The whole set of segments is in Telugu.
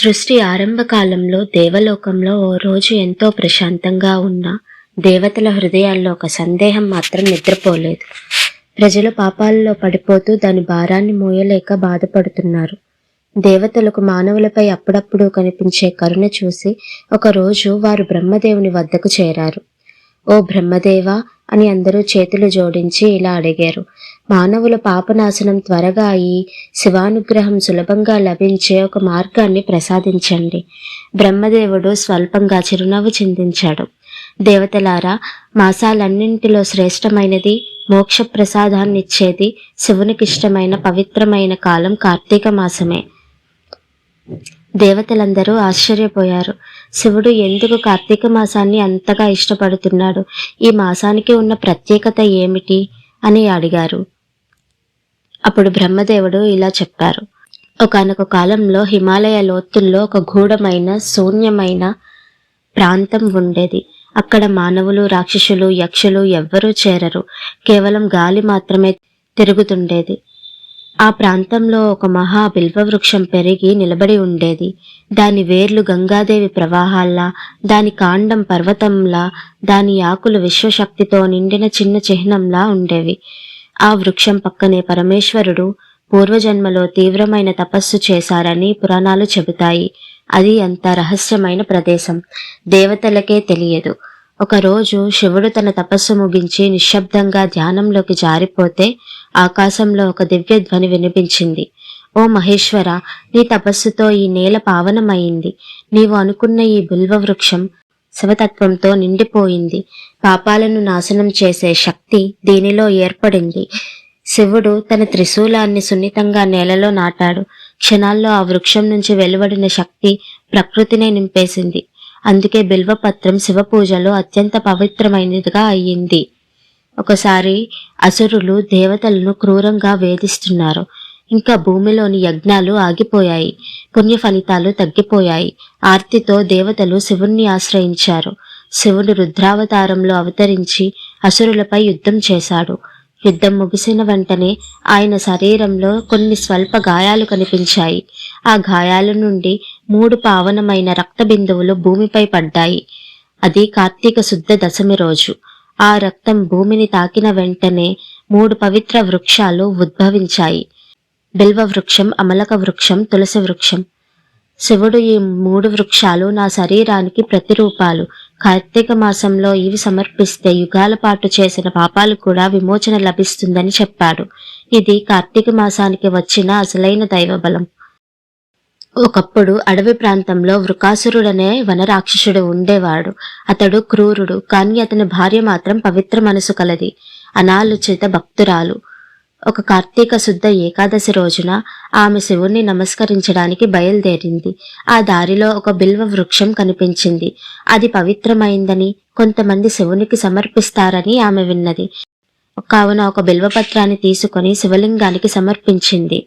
సృష్టి ఆరంభ కాలంలో దేవలోకంలో ఓ రోజు ఎంతో ప్రశాంతంగా ఉన్న దేవతల హృదయాల్లో ఒక సందేహం మాత్రం నిద్రపోలేదు. ప్రజలు పాపాలలో పడిపోతూ దాని భారాన్ని మోయలేక బాధపడుతున్నారు. దేవతలకు మానవులపై అప్పుడప్పుడు కనిపించే కరుణ చూసి ఒకరోజు వారు బ్రహ్మదేవుని వద్దకు చేరారు. ఓ బ్రహ్మదేవా! అని అందరూ చేతులు జోడించి ఇలా అడిగారు. మానవుల పాపనాశనం త్వరగా అయి శివానుగ్రహం సులభంగా లభించే ఒక మార్గాన్ని ప్రసాదించండి. బ్రహ్మదేవుడు స్వల్పంగా చిరునవ్వు చిందించాడు. దేవతలారా మాసాలన్నింటిలో శ్రేష్టమైనది మోక్ష ప్రసాదాన్నిచ్చేది శివునికిష్టమైన పవిత్రమైన కాలం కార్తీక మాసమే. దేవతలందరూ ఆశ్చర్యపోయారు. శివుడు ఎందుకు కార్తీక మాసాన్ని అంతగా ఇష్టపడుతున్నాడు? ఈ మాసానికి ఉన్న ప్రత్యేకత ఏమిటి? అని అడిగారు. అప్పుడు బ్రహ్మదేవుడు ఇలా చెప్పారు. ఒకనొక కాలంలో హిమాలయ లోతుల్లో ఒక గూఢమైన శూన్యమైన ప్రాంతం ఉండేది. అక్కడ మానవులు రాక్షసులు యక్షులు ఎవ్వరూ చేరరు. కేవలం గాలి మాత్రమే తిరుగుతుండేది. ఆ ప్రాంతంలో ఒక మహా బిల్వవృక్షం పెరిగి నిలబడి ఉండేది. దాని వేర్లు గంగాదేవి ప్రవాహాల్లా దాని కాండం పర్వతంలా దాని ఆకులు విశ్వశక్తితో నిండిన చిన్న చిహ్నంలా ఉండేవి. ఆ వృక్షం పక్కనే పరమేశ్వరుడు పూర్వజన్మలో తీవ్రమైన తపస్సు చేశారని పురాణాలు చెబుతాయి. అది అంత రహస్యమైన ప్రదేశం. దేవతలకే తెలియదు. ఒకరోజు శివుడు తన తపస్సు ముగించి నిశ్శబ్దంగా ధ్యానంలోకి జారిపోతే ఆకాశంలో ఒక దివ్య ధ్వని వినిపించింది. ఓ మహేశ్వర నీ తపస్సుతో ఈ నేల పావనమైంది. నీవు అనుకున్న ఈ బిల్వ వృక్షం శివతత్వంతో నిండిపోయింది. పాపాలను నాశనం చేసే శక్తి దీనిలో ఏర్పడింది. శివుడు తన త్రిశూలాన్ని సున్నితంగా నేలలో నాటాడు. క్షణాల్లో ఆ వృక్షం నుంచి వెలువడిన శక్తి ప్రకృతినే నింపేసింది. అందుకే బిల్వపత్రం శివ పూజలో అత్యంత పవిత్రమైనదిగా అయ్యింది. ఒకసారి అసురులు దేవతలను క్రూరంగా వేధిస్తున్నారు. ఇంకా భూమిలోని యజ్ఞాలు ఆగిపోయాయి. పుణ్య ఫలితాలు తగ్గిపోయాయి. ఆర్తితో దేవతలు శివుణ్ణి ఆశ్రయించారు. శివుడు రుద్రావతారంలో అవతరించి అసురులపై యుద్ధం చేశాడు. యుద్ధం ముగిసిన వెంటనే ఆయన శరీరంలో కొన్ని స్వల్ప గాయాలు కనిపించాయి. ఆ గాయాల నుండి మూడు పావనమైన రక్త బిందువులు భూమిపై పడ్డాయి. అది కార్తీక శుద్ధ దశమి రోజు. ఆ రక్తం భూమిని తాకిన వెంటనే మూడు పవిత్ర వృక్షాలు ఉద్భవించాయి. బిల్వ వృక్షం అమలక వృక్షం తులసి వృక్షం. శివుడు ఈ మూడు వృక్షాలు నా శరీరానికి ప్రతిరూపాలు. కార్తీక మాసంలో ఇవి సమర్పిస్తే యుగాల పాటు చేసిన పాపాలు కూడా విమోచన లభిస్తుందని చెప్పాడు. ఇది కార్తీక మాసానికి వచ్చిన అసలైన దైవబలం. ఒకప్పుడు అడవి ప్రాంతంలో వృకాసురుడనే వనరాక్షసుడు ఉండేవాడు. అతడు క్రూరుడు కానీ అతని భార్య మాత్రం పవిత్ర మనసు కలది అనాలోచిత భక్తురాలు. ఒక కార్తీక శుద్ధ ఏకాదశి రోజున ఆమె శివుణ్ణి నమస్కరించడానికి బయలుదేరింది. ఆ దారిలో ఒక బిల్వ వృక్షం కనిపించింది. అది పవిత్రమైందని కొంతమంది శివునికి సమర్పిస్తారని ఆమె విన్నది. కావున ఒక బిల్వపత్రాన్ని తీసుకొని శివలింగానికి సమర్పించింది.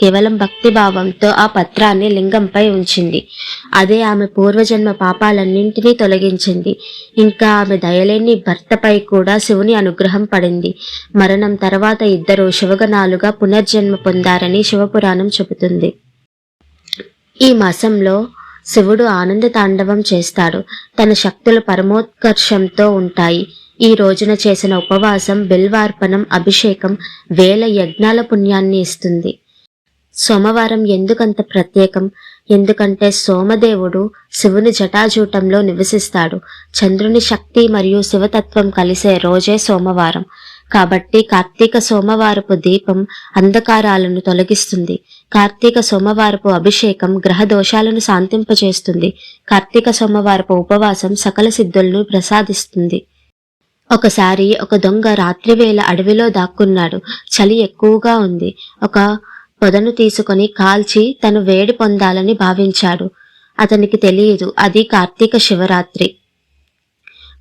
కేవలం భక్తిభావంతో ఆ పత్రాన్ని లింగంపై ఉంచింది. అదే ఆమె పూర్వజన్మ పాపాలన్నింటినీ తొలగించింది. ఇంకా ఆమె దయలేని భర్తపై కూడా శివుని అనుగ్రహం పడింది. మరణం తర్వాత ఇద్దరు శివగణాలుగా పునర్జన్మ పొందారని శివపురాణం చెబుతుంది. ఈ మాసంలో శివుడు ఆనంద తాండవం చేస్తాడు. తన శక్తులు పరమోత్కర్షంతో ఉంటాయి. ఈ రోజున చేసిన ఉపవాసం బిల్వార్పణం అభిషేకం వేల యజ్ఞాల పుణ్యాన్ని ఇస్తుంది. సోమవారం ఎందుకంత ప్రత్యేకం? ఎందుకంటే సోమదేవుడు శివుని జటాజూటంలో నివసిస్తాడు. చంద్రుని శక్తి మరియు శివతత్వం కలిసే రోజే సోమవారం. కాబట్టి కార్తీక సోమవారపు దీపం అంధకారాలను తొలగిస్తుంది. కార్తీక సోమవారపు అభిషేకం గ్రహ దోషాలను శాంతింపచేస్తుంది. కార్తీక సోమవారపు ఉపవాసం సకల సిద్ధులను ప్రసాదిస్తుంది. ఒకసారి ఒక దొంగ రాత్రివేళ అడవిలో దాక్కున్నాడు. చలి ఎక్కువగా ఉంది. ఒక పొదను తీసుకొని కాల్చి తను వేడి పొందాలని భావించాడు. అతనికి తెలియదు అది కార్తీక శివరాత్రి.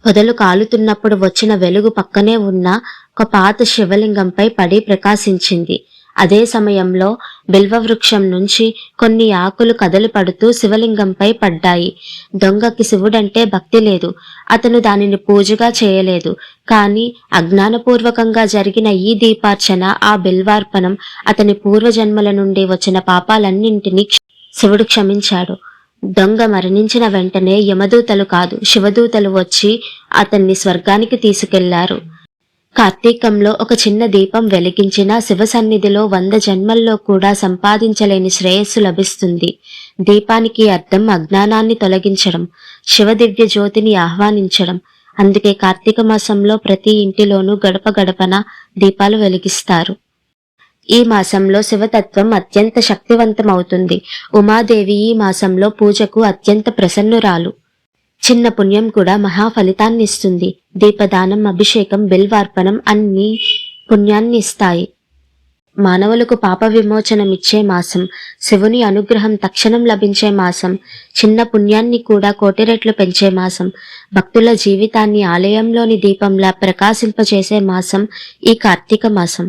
పొదలు కాలుతున్నప్పుడు వచ్చిన వెలుగు పక్కనే ఉన్న ఒక పాత శివలింగంపై పడి ప్రకాశించింది. అదే సమయంలో బిల్వవృక్షం నుంచి కొన్ని ఆకులు కదలి పడుతూ శివలింగంపై పడ్డాయి. దొంగకి శివుడంటే భక్తి లేదు. అతను దానిని పూజగా చేయలేదు. కానీ అజ్ఞానపూర్వకంగా జరిగిన ఈ దీపార్చన ఆ బిల్వార్పణం అతని పూర్వజన్మల నుండి వచ్చిన పాపాలన్నింటినీ శివుడు క్షమించాడు. దొంగ మరణించిన వెంటనే యమదూతలు కాదు శివదూతలు వచ్చి అతన్ని స్వర్గానికి తీసుకెళ్ళారు. కార్తీకంలో ఒక చిన్న దీపం వెలిగించిన శివ సన్నిధిలో వంద జన్మల్లో కూడా సంపాదించలేని శ్రేయస్సు లభిస్తుంది. దీపానికి అర్థం అజ్ఞానాన్ని తొలగించడం శివ దివ్య జ్యోతిని ఆహ్వానించడం. అందుకే కార్తీక మాసంలో ప్రతి ఇంటిలోనూ గడప గడపన దీపాలు వెలిగిస్తారు. ఈ మాసంలో శివతత్వం అత్యంత శక్తివంతమవుతుంది. ఉమాదేవి ఈ మాసంలో పూజకు అత్యంత ప్రసన్నురాలు. చిన్న పుణ్యం కూడా మహా ఫలితాన్ని ఇస్తుంది దీపదానం అభిషేకం బిల్వార్పణం అన్ని పుణ్యాన్ని ఇస్తాయి. మానవులకు పాప విమోచనమిచ్చే మాసం శివుని అనుగ్రహం తక్షణం లభించే మాసం చిన్న పుణ్యాన్ని కూడా కోటిరెట్లు పెంచే మాసం భక్తుల జీవితాన్ని ఆలయంలోని దీపంలా ప్రకాశింపచేసే మాసం ఈ కార్తీక మాసం.